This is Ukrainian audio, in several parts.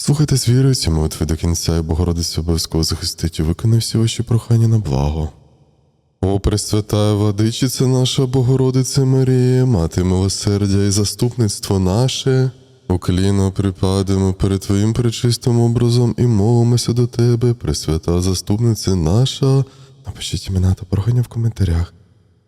Слухайте з вірою ці молитви до кінця, і Богородиця обов'язково захистить і виконає всі ваші прохання на благо. О, Пресвятая владичиця наша Богородице Марія, мати милосердя і заступництво наше, укліно припадемо перед Твоїм пречистим образом і молимося до Тебе, Пресвята заступниця наша. Напишіть імена та прохання в коментарях.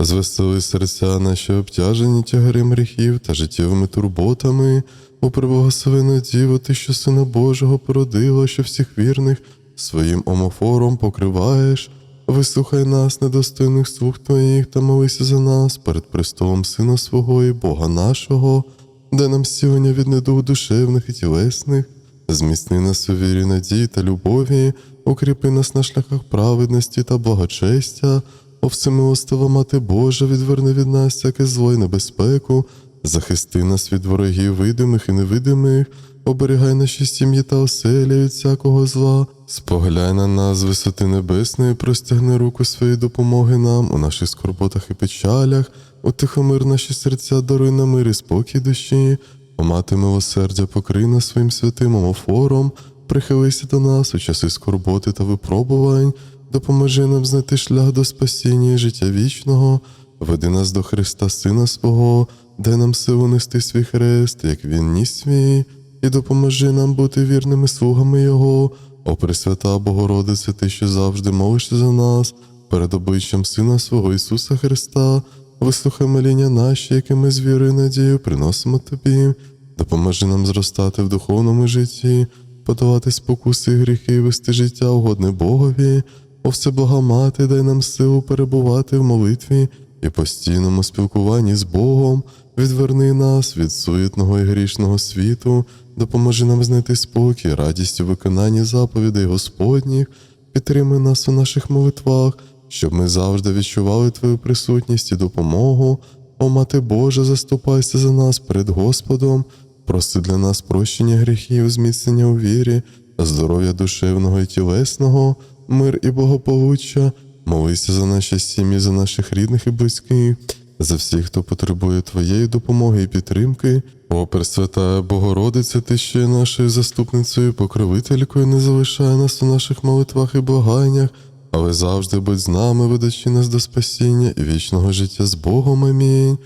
Звесели серця наші обтяжені тягарем гріхів та життєвими турботами, о преблагословена Діво, ти, що Сина Божого породила, що всіх вірних своїм омофором покриваєш. Вислухай нас, недостойних слуг Твоїх, та молися за нас перед престолом Сина свого і Бога нашого, де нам зцілення від недуг душевних і тілесних, зміцни нас у вірі, надії та любові, укріпи нас на шляхах праведності та благочестя, о всемилостива Мати Божа, відверни від нас всяке зло й небезпеку, захисти нас від ворогів видимих і невидимих, оберігай наші сім'ї та оселі від всякого зла, споглянь на нас з висоти небесної, простягни руку своєї допомоги нам у наших скорботах і печалях, утихомир наші серця, даруй на мир і спокій душі, о мати милосердя, покрий нас своїм святим омофором, прихилися до нас у часи скорботи та випробувань, допоможи нам знайти шлях до спасіння і життя вічного, веди нас до Христа, Сина свого, дай нам силу нести свій хрест, як Він ніс свій, і допоможи нам бути вірними слугами Його. О Пресвята Богородице, Ти, що завжди молишся за нас, перед обличчям Сина свого Ісуса Христа, вислухай моління наші, які ми з вірою і надією приносимо Тобі, допоможи нам зростати в духовному житті, подавати спокуси гріхи, вести життя угодне Богові. О всеблага мати, дай нам силу перебувати в молитві і постійному спілкуванні з Богом, відверни нас від суетного і грішного світу, допоможи нам знайти спокій, радість у виконанні заповідей Господніх, підтримай нас у наших молитвах, щоб ми завжди відчували Твою присутність і допомогу. О Мати Божа, заступайся за нас перед Господом, проси для нас прощення гріхів, зміцнення у вірі, здоров'я душевного і тілесного, мир і благополуччя, молися за наші сім'ї, за наших рідних і близьких, за всіх, хто потребує Твоєї допомоги і підтримки. О, Пресвятая Богородиця, Ти ще є нашою заступницею, покровителькою, не залишай нас у наших молитвах і благаннях, але завжди будь з нами, ведучи нас до спасіння і вічного життя з Богом. Амінь.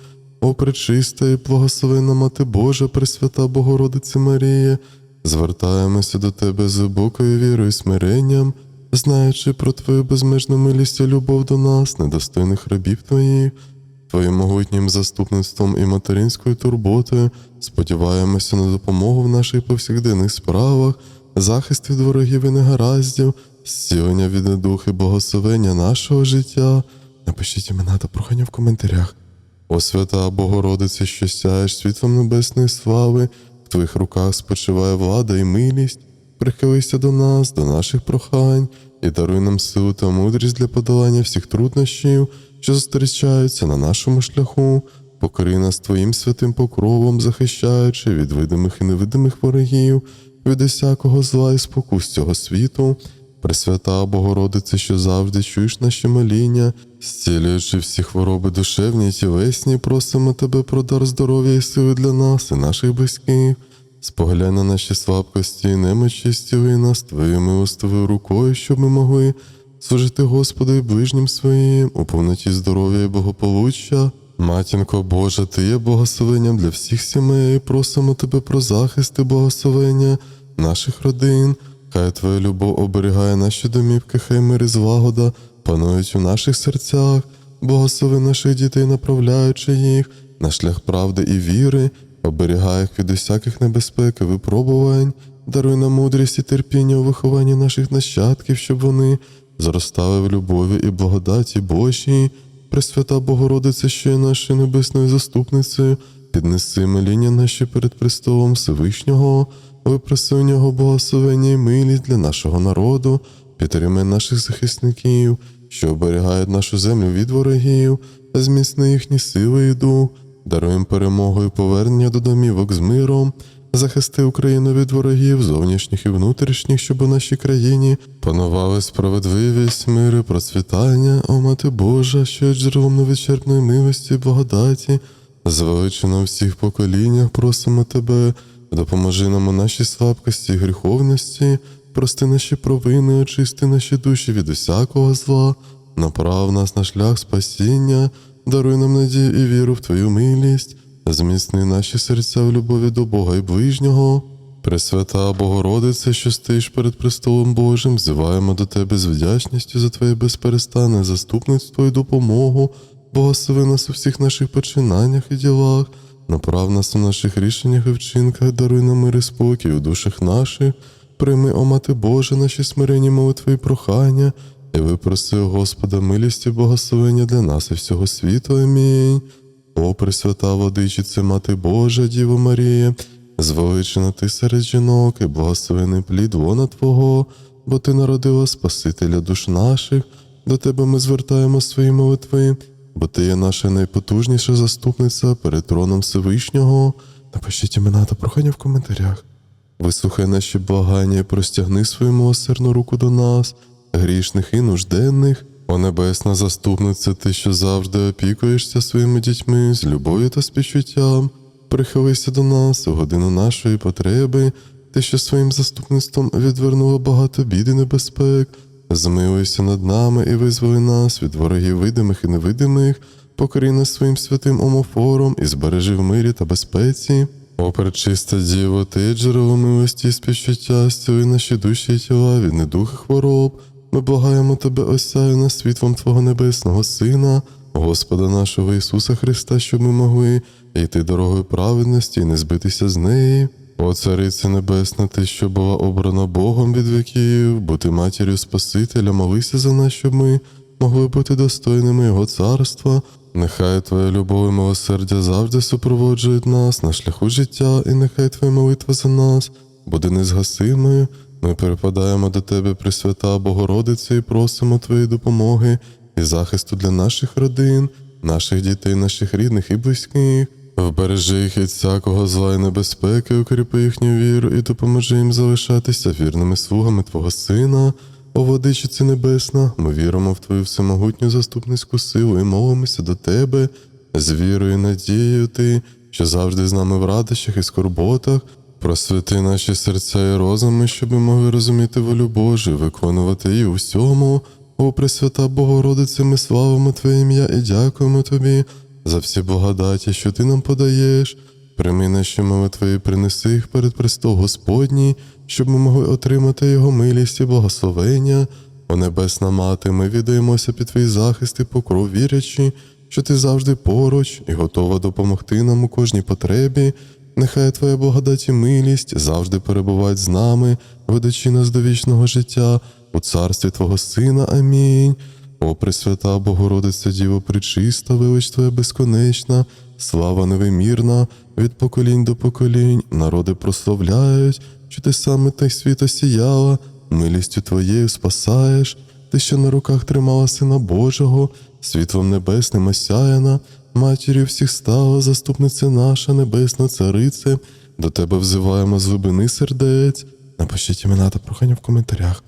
О, пречиста і благословена Мати Божа, Пресвята Богородице Марія, звертаємося до Тебе з глибокою вірою і смиренням, знаючи про Твою безмежну милість і любов до нас, недостойних рабів Твоїх, Твоїм могутнім заступництвом і материнською турботою, сподіваємося на допомогу в наших повсякденних справах, захист від ворогів і негараздів, зцілення від недух і благословення нашого життя. Напишіть імена та прохання в коментарях. О свята Богородице, що сяєш світлом небесної слави, в твоїх руках спочиває влада і милість. Прихилися до нас, до наших прохань, і даруй нам силу та мудрість для подолання всіх труднощів, що зустрічаються на нашому шляху. Покори нас Твоїм святим покровом, захищаючи від видимих і невидимих ворогів, від усякого зла і спокус цього світу. Пресвята Богородице, що завжди чуєш наші моління, зцілюючи всі хвороби душевні і тілесні, просимо тебе про дар здоров'я і сили для нас і наших близьких. Споглянь на наші слабкості і немочі, зціли нас твоєю милостивою рукою, щоб ми могли служити Господу і ближнім своїм у повноті здоров'я і благополуччя. Матінко Божа, ти є благословенням для всіх сімей, просимо тебе про захист і благословення наших родин. Хай Твоя любов оберігає наші домівки, хай мир і злагода панують у наших серцях, благослови наших дітей, направляючи їх на шлях правди і віри, оберігай від усяких небезпек і випробувань, даруй нам мудрість і терпіння у вихованні наших нащадків, щоб вони зростали в любові і благодаті Божій. Пресвята Богородице, що є нашою небесною заступницею, піднеси моління наші перед престолом Всевишнього, випроси у нього благословення і милість для нашого народу, підтримай наших захисників, що оберігають нашу землю від ворогів, зміцни їхні сили і дух, даруй їм перемогу і повернення до домівок з миром. Захисти Україну від ворогів, зовнішніх і внутрішніх, щоб у нашій країні панували справедливість, мир і процвітання, о мати Божа, що є джерелом невичерпної милості і благодаті, звеличено у всіх поколіннях, просимо тебе, допоможи нам у нашій слабкості і гріховності, прости наші провини, очисти наші душі від усякого зла, направ нас на шлях спасіння, даруй нам надію і віру в Твою милість, зміцни наші серця в любові до Бога і ближнього. Пресвята Богородице, що стоїш перед престолом Божим, взиваємо до Тебе з вдячністю за Твоє безперестанне заступництво і допомогу, благослови нас у всіх наших починаннях і ділах, направ нас у наших рішеннях і вчинках, даруй нам мир і спокій у душах наших, прийми, о Мати Божа, наші смиренні молитви і прохання, і випроси у Господа милість і благословення для нас і всього світу. Амінь. О, Пресвята Водичице, Мати Божа, Діво Марія, звеличена ти серед жінок, і благословений плід вона Твого, бо Ти народила Спасителя душ наших, до Тебе ми звертаємо свої молитви, бо Ти є наша найпотужніша заступниця перед троном Всевишнього. Напишіть імена та прохання в коментарях. Вислухай наші благання і простягни свою милосердну руку до нас, грішних і нужденних. О небесна заступниця, ти, що завжди опікуєшся своїми дітьми з любов'ю та співчуттям. Прихилися до нас у годину нашої потреби, ти, що своїм заступництвом відвернула багато бід і небезпек. Змилуйся над нами і визволи нас від ворогів видимих і невидимих, покорі нас своїм святим омофором і збережи в мирі та безпеці. О, пречиста Діво, ти джерело милості і співчуття, зціли наші душі і тіла від недух і хвороб. Ми благаємо тебе, осяю нас світлом Твого небесного Сина, Господа нашого Ісуса Христа, щоб ми могли йти дорогою праведності і не збитися з неї. О, Цариця Небесна, ти, що була обрана Богом від віків, бути матір'ю Спасителя, молися за нас, щоб ми могли бути достойними Його царства. Нехай Твоя любов і милосердя завжди супроводжують нас на шляху життя, і нехай Твоя молитва за нас буде незгасимою. Ми перепадаємо до Тебе, Пресвята Богородице, і просимо Твоєї допомоги і захисту для наших родин, наших дітей, наших рідних і близьких. Вбережи їх від всякого зла і небезпеки, укріпи їхню віру і допоможи їм залишатися вірними слугами Твого Сина. О, Владичице Небесна, ми віримо в Твою всемогутню заступницьку силу і молимося до Тебе з вірою і надією Ти, що завжди з нами в радощах і скорботах. Просвіти наші серця і розуми, щоб ми могли розуміти волю Божу, виконувати її у всьому. О, Пресвята Богородице, ми славимо Твоє ім'я і дякуємо Тобі за всі благодаті, що Ти нам подаєш. Прийми наші молитви і принеси їх перед престол Господній, щоб ми могли отримати Його милість і благословення. О Небесна Мати, ми віддаємося під Твій захист і покров, вірячи, що Ти завжди поруч і готова допомогти нам у кожній потребі. Нехай Твоя благодать і милість завжди перебувають з нами, ведучи нас до вічного життя у царстві Твого Сина. Амінь. О, Пресвята Богородиця Діво причиста, велич Твоя безконечна, слава невимірна, від поколінь до поколінь, народи прославляють, що ти саме та й світа сіяла, милістю Твоєю спасаєш, ти, що на руках тримала Сина Божого, світлом небесним осяяна, матір'ю всіх стала, заступниця наша, небесна царице, до тебе взиваємо з глибини сердець. Напишіть імена та прохання в коментарях.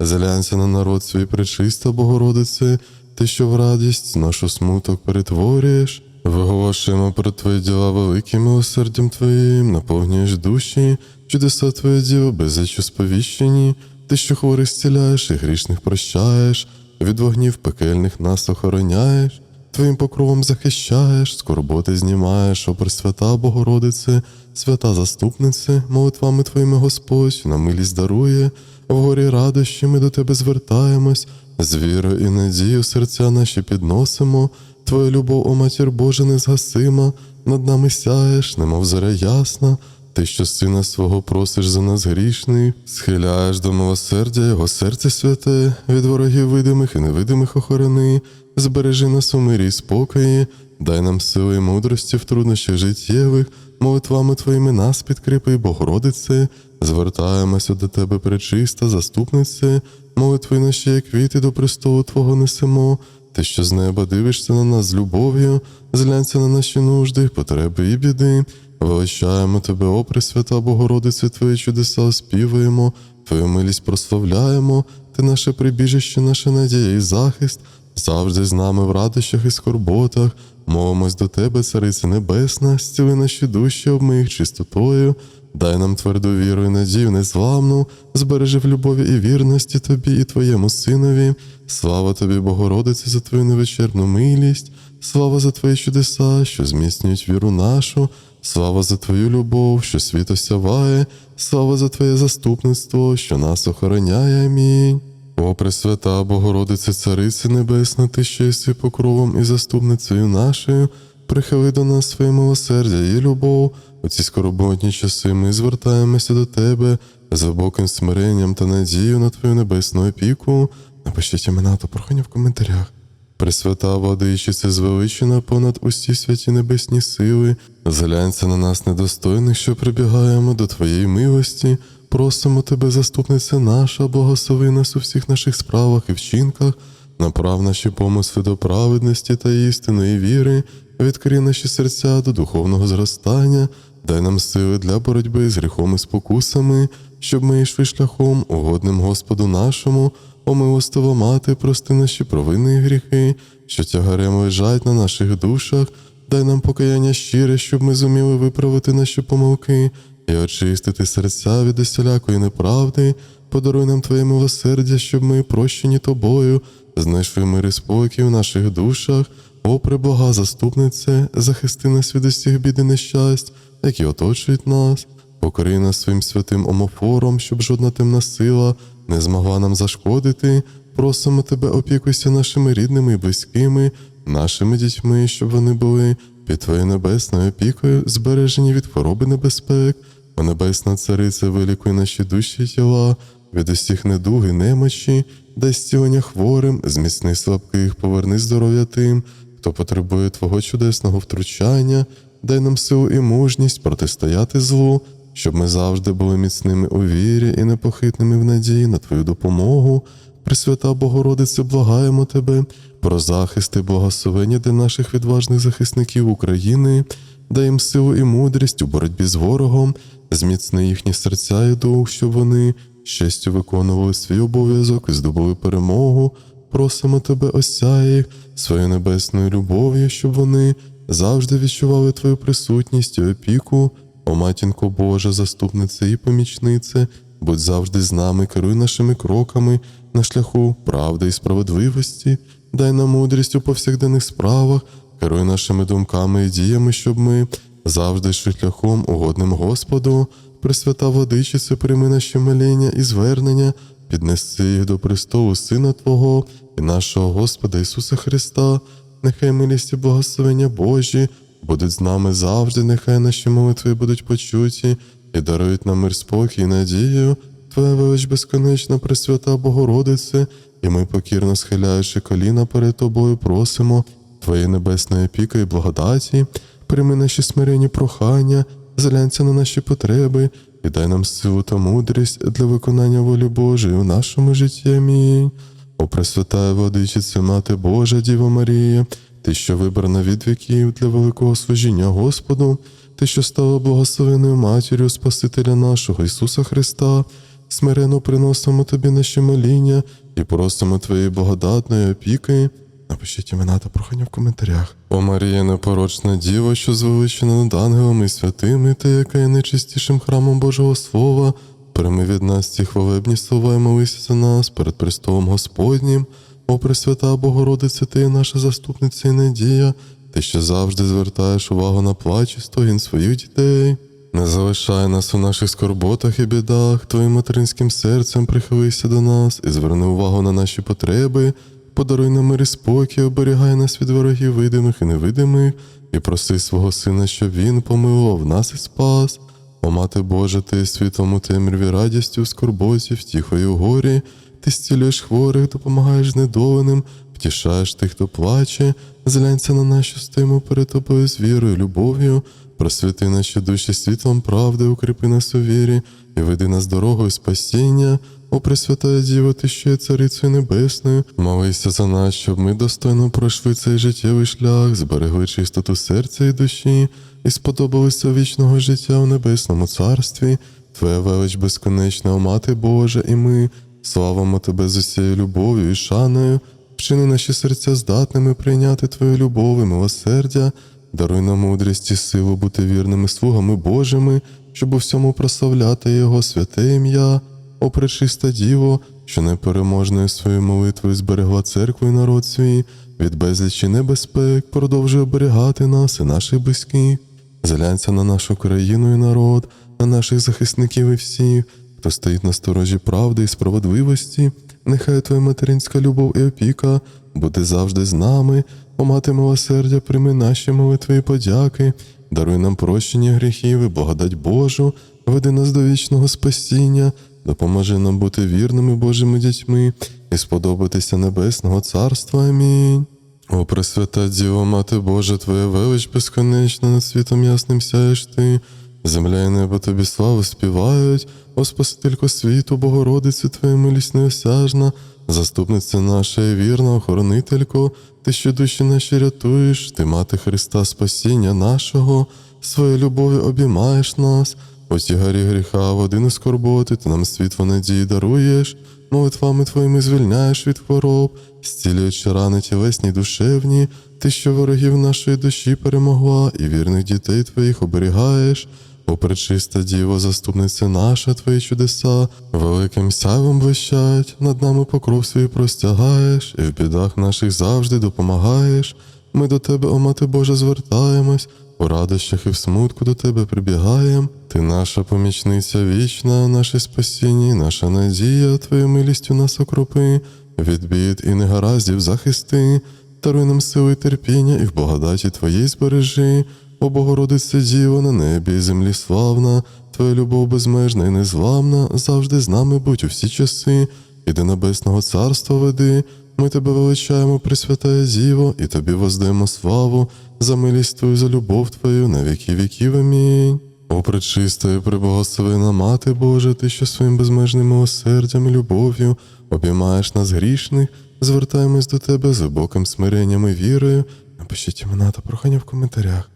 Зглянься на народ свій пречиста, Богородице, ти, що в радість нашу смуток перетворюєш, виголошуємо про твої діла великим милосердям Твоїм, наповнюєш душі, чудеса Твоє діло беззачу сповіщені, ти, що хворих зціляєш і грішних прощаєш, від вогнів пекельних нас охороняєш, Твоїм покровом захищаєш, скорботи знімаєш, о Пресвята Богородице, свята заступнице, молитвами Твоїми Господь на милість дарує, в горі радощі ми до Тебе звертаємось, з вірою і надією серця наші підносимо, Твоя любов, о матір Божа, незгасима, над нами сяєш, немов заря ясна, ти, що сина свого просиш за нас грішний, схиляєш до милосердя Його серце святе, від ворогів видимих і невидимих охорони, збережи нас у мирі й спокої, дай нам сили і мудрості в труднощах життєвих, молитвами Твоїми нас підкріпи, Богородице, звертаємося до Тебе, пречиста, заступнице, молитви наші, як квіти до престолу Твого несемо. Ти, що з неба дивишся на нас з любов'ю, зглянься на наші нужди, потреби і біди. Величаємо Тебе, о Пресвята Богородице, Твої чудеса оспівуємо, Твою милість прославляємо, Ти наше прибіжище, наша надія і захист, завжди з нами в радощах і скорботах. Молимось до Тебе, Цариця Небесна, зціли наші душі, обмий їх чистотою, Дай нам тверду віру і надію незламну, збережи в любові і вірності тобі і твоєму синові. Слава тобі, Богородице, за твою невичерпну милість, слава за твої чудеса, що зміцнюють віру нашу, слава за твою любов, що світ осяває, слава за твоє заступництво, що нас охороняє. Амінь. О, Пресвята Богородице, Царице Небесна, ти що єси покровом і заступницею нашою, прихили до нас своє милосердя і любов. У ці скорботні часи ми звертаємося до Тебе з глибоким смиренням та надією на Твою небесну опіку. Напишіть імена та прохання в коментарях. Пресвята владичице, звеличена понад усі святі небесні сили, зглянься на нас недостойних, що прибігаємо до Твоєї милості. Просимо Тебе, заступниця наша, благослови нас у всіх наших справах і вчинках, направ наші помисли до праведності та істинної віри, відкрий наші серця до духовного зростання, дай нам сили для боротьби з гріхом і спокусами, щоб ми йшли шляхом угодним Господу нашому, о мати, прости наші провини і гріхи, що тягарем лежать на наших душах, дай нам покаяння щире, щоб ми зуміли виправити наші помилки і очистити серця від усілякої неправди, подаруй нам Твоє милосердя, щоб ми, прощені тобою, знайшли мир і спокій в наших душах. О, пребога заступнице, захисти нас від усіх бід і нещасть, які оточують нас, покори нас своїм святим омофором, щоб жодна темна сила не змогла нам зашкодити. Просимо тебе, опікуйся нашими рідними і близькими, нашими дітьми, щоб вони були під Твоєю небесною опікою, збережені від хвороби небезпек. О Небесна Царице, вилікуй наші душі і тіла від усіх недуг немочі, дай зцілення хворим, зміцни слабких, поверни здоров'я тим, хто потребує Твого чудесного втручання, дай нам силу і мужність протистояти злу, щоб ми завжди були міцними у вірі і непохитними в надії на Твою допомогу. Пресвята Богородице, благаємо Тебе про захист і благословення для наших відважних захисників України, дай їм силу і мудрість у боротьбі з ворогом, зміцни їхні серця і дух, щоб вони з честю виконували свій обов'язок і здобули перемогу. Просимо Тебе, осяй їх своєю небесною любов'ю, щоб вони завжди відчували Твою присутність і опіку. О матінко Божа, заступниця і помічнице, будь завжди з нами, керуй нашими кроками на шляху правди і справедливості, дай нам мудрість у повсякденних справах, керуй нашими думками і діями, щоб ми завжди йшли шляхом угодним Господу. Пресвята Владичице, прийми наші моління і звернення, піднеси їх до престолу Сина Твого і нашого Господа Ісуса Христа. Нехай милість і благословення Божі будуть з нами завжди, нехай наші молитви будуть почуті і дарують нам мир спокій і надію. Твоя велич безконечна, Пресвята Богородице, і ми, покірно схиляючи коліна перед Тобою, просимо Твоєї небесної опіки і благодаті, прийми наші смирені прохання, зглянься на наші потреби і дай нам силу та мудрість для виконання волі Божої у нашому житті. Амінь. О Пресвятая Владичице, Мати Божа, Діва Марія, ти, що вибрана від віків для великого служіння Господу, ти, що стала благословеною матір'ю Спасителя нашого Ісуса Христа, смирено приносимо тобі наші моління і просимо Твоєї благодатної опіки. Напишіть імена та прохання в коментарях. О Марія, непорочна діва, що звеличена над ангелами і святими, та яка є найчистішим храмом Божого Слова, прийми від нас ці хвалебні слова і молися за нас перед престолом Господнім. О Пресвята Богородице, ти наша заступниця і надія, ти що завжди звертаєш увагу на плач і стогін своїх дітей. Не залишай нас у наших скорботах і бідах, твоїм материнським серцем прихилися до нас і зверни увагу на наші потреби, подаруй нам мир і спокій, оберігай нас від ворогів видимих і невидимих, і проси свого Сина, щоб Він помилував нас і спас. О Мати Божа, ти світом у темряві радістю, в скорботі, втіхою у горі, ти зцілюєш хворих, допомагаєш знедоленим, втішаєш тих, хто плаче, зглянься на нашу стиму перед тобою з вірою, любов'ю, просвіти наші душі світлом правди, укріпи нас у вірі і веди нас дорогою спасіння. О Пресвятая Діво, ти є царицею небесною, молися за нас, щоб ми достойно пройшли цей життєвий шлях, зберегли чистоту серця і душі, і сподобалися вічного життя у небесному царстві. Твоя велич безконечна, о Мати Божа, і ми славимо Тебе з усією любов'ю і шаною, вчини наші серця здатними прийняти Твою любов і милосердя, даруй нам мудрість і силу бути вірними слугами Божими, щоб у всьому прославляти Його святе ім'я, о пречиста Діво, що непереможною своєю молитвою зберегла церкву і народ свій, від безлічі небезпек, продовжує оберігати нас і наших близьких. Зглянься на нашу країну і народ, на наших захисників і всіх, хто стоїть на сторожі правди і справедливості. Нехай твоя материнська любов і опіка буде завжди з нами, о мати милосердя, прийми наші молитви і подяки, даруй нам прощення гріхів і благодать Божу, веди нас до вічного спасіння, допоможи нам бути вірними Божими дітьми і сподобатися Небесного Царства. Амінь. О, Пресвята Діво, Мати Божа, Твоя велич безконечна, над світом ясним сяєш ти, земля і небо тобі славу співають, о Спасителько світу, Богородицю, Твоя милість неосяжна, заступниця наша вірна, охоронителько, ти що душі наші рятуєш, ти мати Христа, спасіння нашого, своєю любов'ю обіймаєш нас, у тягарі гріха, в годину скорботи, ти нам світло надії даруєш, молитвами твоїми звільняєш від хвороб, зцілюючи рани тілесні душевні, ти, що ворогів нашої душі перемогла, і вірних дітей твоїх оберігаєш. О, пречиста Діво, заступниця наша, твої чудеса, великим сяйвом блищать, над нами покров свій простягаєш, і в бідах наших завжди допомагаєш. Ми до тебе, о мати Божа, звертаємось, у радощах і в смутку до тебе прибігаєм. Ти наша помічниця вічна, наше спасіння, наша надія, твоєю милістю нас окропи, від бід і негараздів захисти, даруй нам сили і терпіння, і в благодаті твоїй збережи. О Богородице Діво на небі і землі славна, Твоя любов безмежна і незламна, завжди з нами будь у всі часи, і до небесного царства веди. Ми тебе величаємо, Пресвятая Діво, і тобі воздаємо славу за милість Твою, за любов Твою на віки віків. Амінь. О, пречиста і преблагословена Мати Божа, ти, що своїм безмежним милосердям і любов'ю обіймаєш нас грішних, звертаємось до тебе з глибоким смиренням і вірою. Напишіть імена та прохання в коментарях.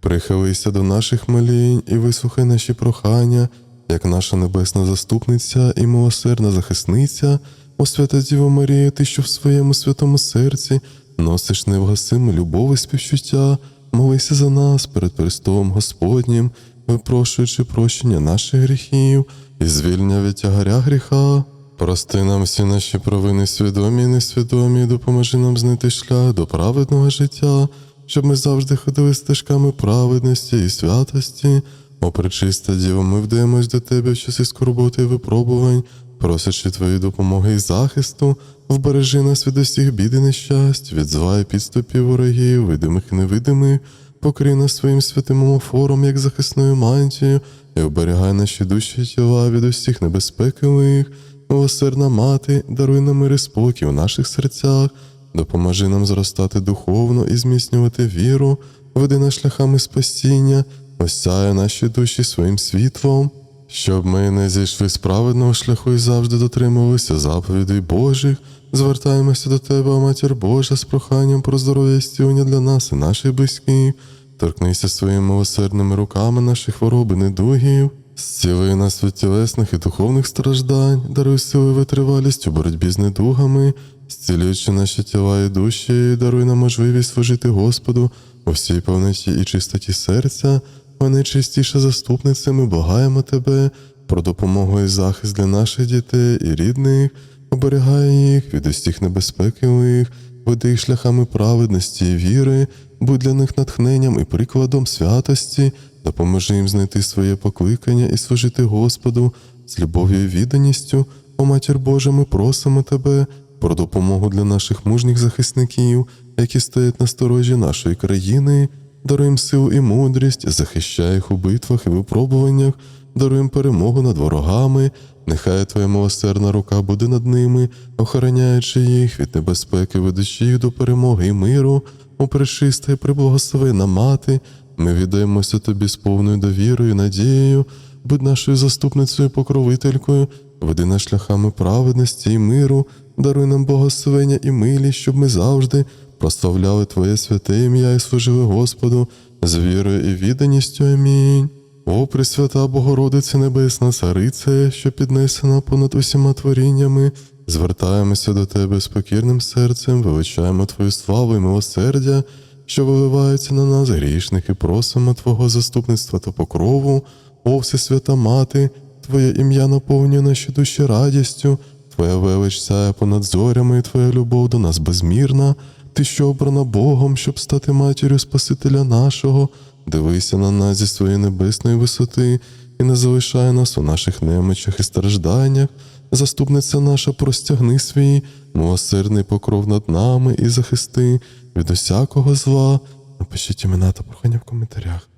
Прихилися до наших молінь і вислухай наші прохання, як наша небесна заступниця і милосердна захисниця, о свята Діво Марія, ти, що в своєму святому серці носиш невгасиму любов і співчуття, молися за нас перед Престолом Господнім, випрошуючи прощення наших гріхів і звільнення від тягаря гріха. Прости нам всі наші провини, свідомі і несвідомі, і допоможи нам знайти шлях до праведного життя, щоб ми завжди ходили стежками праведності і святості. О, пречиста Діво, ми вдаємось до Тебе в часи скорботи і випробувань, просячи Твої допомоги і захисту, вбережи нас від усіх бід і нещасть, від і підступів ворогів, видимих і невидимих, покрий нас своїм святим омофором, як захисною мантією, і оберігай наші душі і тіла від усіх небезпекових. Милосердна мати, даруй нам мир і спокій у наших серцях, допоможи нам зростати духовно і зміцнювати віру, веди нас шляхами спасіння, осяє наші душі своїм світлом, щоб ми не зійшли з праведного шляху і завжди дотримувалися заповідей Божих. Звертаємося до Тебе, Матір Божа, з проханням про здоров'я і зцілення для нас і наших близьких. Торкнися своїми милосердними руками наших хвороб і недугів. Зціли нас від тілесних і духовних страждань, даруй сили і витривалість у боротьбі з недугами, зцілюючи наші тіла і душі, даруй нам можливість служити Господу у всій повноті і чистоті серця, о найчистіша заступниця, ми благаємо Тебе про допомогу і захист для наших дітей і рідних, оберігай їх від усіх небезпекових, веди їх шляхами праведності і віри, будь для них натхненням і прикладом святості, допоможи їм знайти своє покликання і служити Господу з любов'ю і відданістю. О Матір Божа, ми просимо Тебе про допомогу для наших мужніх захисників, які стоять на сторожі нашої країни. Даруй силу і мудрість, захищай їх у битвах і випробуваннях, даруй перемогу над ворогами. Нехай Твоя милосердна рука буде над ними, охороняючи їх від небезпеки, ведучи їх до перемоги і миру, о пречиста і приблагословена мати. Ми віддаємося тобі з повною довірою, надією, будь нашою заступницею, покровителькою, веди нас шляхами праведності і миру, даруй нам благословення і милість, щоб ми завжди прославляли Твоє святе ім'я і служили Господу з вірою і відданістю. Амінь. О, Пресвята Богородице Небесна Царице, що піднесена понад усіма творіннями, звертаємося до Тебе з покірним серцем, величаємо Твою славу і милосердя, що виливаються на нас грішних, і просимо Твого заступництва та покрову, о Всесвята Мати, Твоє ім'я наповнює наші душі радістю, Твоя велич сяє понад зорями, і Твоя любов до нас безмірна. Ти, що обрана Богом, щоб стати матір'ю Спасителя нашого, дивися на нас зі своєї небесної висоти і не залишай нас у наших немочах і стражданнях. Заступниця наша, простягни свій, милосердний покров над нами і захисти від усякого зла. Напишіть імена та прохання в коментарях.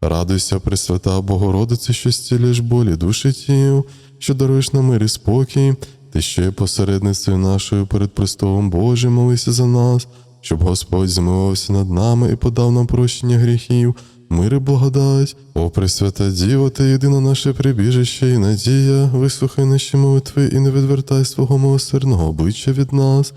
Радуйся, Пресвята Богородице, що зцілюєш болі душі тіл, що даруєш нам мир і спокій, ти що є посередницею нашою перед престолом Божим, молися за нас, щоб Господь змилувався над нами і подав нам прощення гріхів, мир і благодать. О, Пресвята Діво, ти єдине наше прибіжище і надія, вислухай наші молитви і не відвертай свого милосердного обличчя від нас.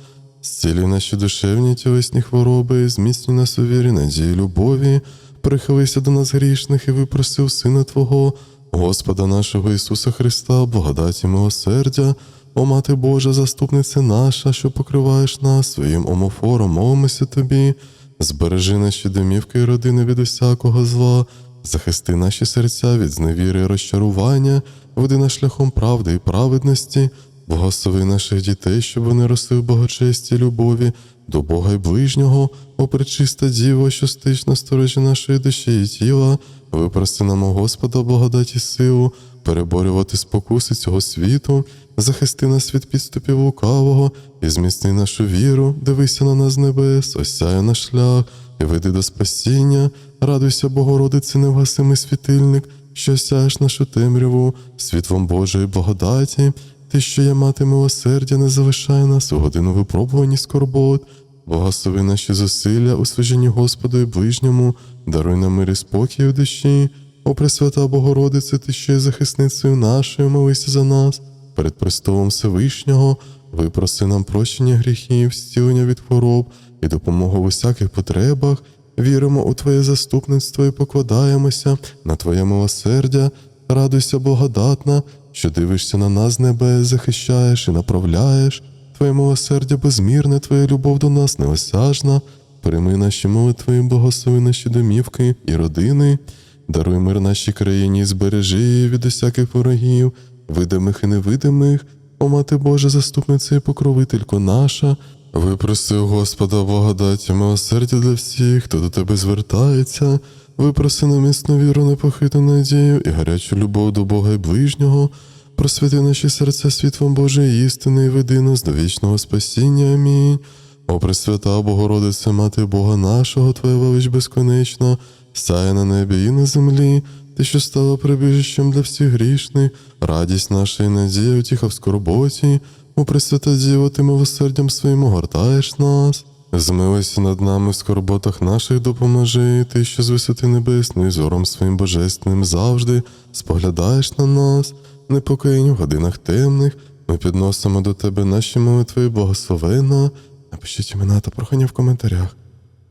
Зцілюй наші душевні тілесні хвороби, зміцнюй нас у вірі, надії, любові, прихилися до нас грішних і випросив Сина Твого, Господа нашого Ісуса Христа, благодаті милосердя, о Мати Божа, заступниця наша, що покриваєш нас своїм омофором, молимося Тобі, збережи наші домівки і родини від усякого зла, захисти наші серця від зневіри і розчарування, веди нас шляхом правди і праведності. Благослови наших дітей, щоб вони росли в благочесті любові до Бога й ближнього, о пречиста Діво, що стиш на сторожі нашої душі і тіла, випроси нам, о Господа, благодать і силу, переборювати спокуси цього світу, захисти нас від підступів лукавого і зміцни нашу віру, дивися на нас небес, осяє наш шлях. І веди до спасіння, радуйся, Богородице, невгасимий світильник, що осяєш нашу темряву, світлом Божої благодаті. Ти, що є мати милосердя, не залишай нас у годину випробувань і скорбот. Благослови наші зусилля у служінні Господу і ближньому, даруй нам мир і спокій у душі. О Пресвята Богородице, ти що є захисницею нашою, молися за нас, перед престолом Всевишнього, випроси нам прощення гріхів, зцілення від хвороб і допомогу в усяких потребах. Віримо у Твоє заступництво і покладаємося на Твоє милосердя. Радуйся, благодатна, що дивишся на нас небес, захищаєш і направляєш. Твоє милосердя безмірне, Твоя любов до нас неосяжна. Прийми наші молитви, благослови наші домівки і родини, даруй мир нашій країні, збережи її від усяких ворогів, видимих і невидимих. О мати Божа, заступниця і покровителько наша, випроси Господа благодаті, милосердя для всіх, хто до тебе звертається. Випроси на міцну віру, непохитну надію і гарячу любов до Бога і ближнього. Просвіти наші серця світлом Божої істини і веди нас до вічного спасіння. Амінь. О Пресвята Богородице, Мати Бога нашого, Твоя велич безконечна, сяє на небі і на землі, ти, що стала прибіжищем для всіх грішних, радість наша і надія, утіха в скорботі. О Пресвята Діво, ти милосердям своїм огортаєш нас. Змилися над нами в скорботах наших допоможи, ти, що з висоти небесної, зором своїм божественним завжди споглядаєш на нас, непокоєнь в годинах темних, ми підносимо до тебе наші молитви і. Напишіть імена та прохання в коментарях.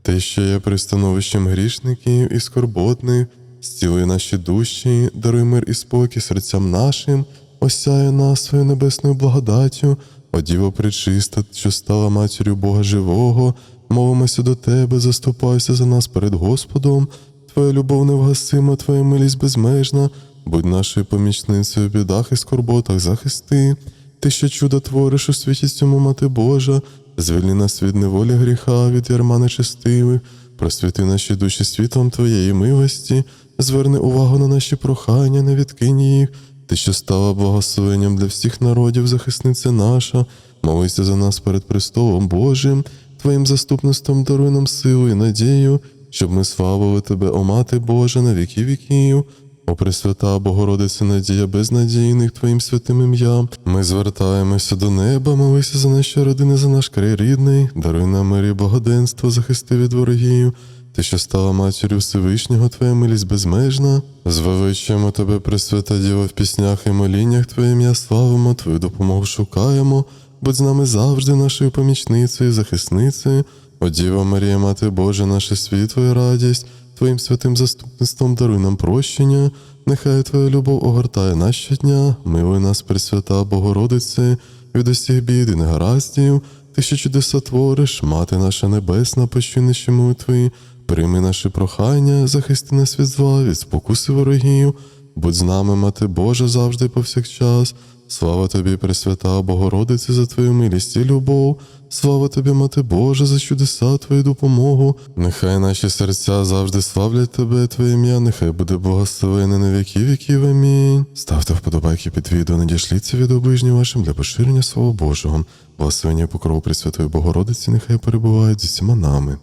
Ти, що є пристановищем грішників і скорботних, зціли наші душі, даруй мир і спокій серцям нашим, осяє нас свою небесною благодаттю, о Діво пречиста, що стала матір'ю Бога живого, молимося до Тебе, заступайся за нас перед Господом, Твоя любов невгасима, Твоя милість безмежна, будь нашою помічницею в бідах і скорботах захисти. Ти, що чудо твориш у світі цьому, Мати Божа, звільни нас від неволі гріха, від ярма нечестивих, просвіти наші душі світлом Твоєї милості, зверни увагу на наші прохання, не відкинь їх. Ти, що стала благословенням для всіх народів, захисниця наша, молися за нас перед престолом Божим, Твоїм заступництвом даруй нам силу і надію, щоб ми славили Тебе, о Мати Божа, на віки віків. О Пресвята Богородице, надія безнадійних Твоїм святим ім'ям. Ми звертаємося до неба, молися за наші родини, за наш край рідний, даруй нам мир і благоденство, захисти від ворогів. Ти, що стала матір'ю Всевишнього, Твоя милість безмежна. Звеличуємо Тебе, Пресвята Діва, в піснях і моліннях Твоє ім'я славимо, Твою допомогу шукаємо. Будь з нами завжди нашою помічницею, захисницею. О Діва Марія, Мати Божа, наше світло і радість, Твоїм святим заступництвом даруй нам прощення. Нехай Твоя любов огортає нас щодня, милуй нас, Пресвята Богородице, від усіх бід і негараздів. Ти, що чудеса твориш, мати наша небесна, почуй наші молитви, прийми наші прохання, захисти нас від зла, від спокуси ворогів, будь з нами, Мати Божа, завжди повсякчас. Слава тобі, Пресвята Богородице, за твою милість і любов. Слава тобі, Мати Божа, за чудеса твою допомогу. Нехай наші серця завжди славлять тебе, Твоє ім'я, нехай буде благословене на віки віків. Амінь. Ставте вподобайки під відео, надішліться від оближні вашим для поширення Слова Божого. Благословення і покрову Пресвятої Богородиці, нехай перебувають з усіма нами.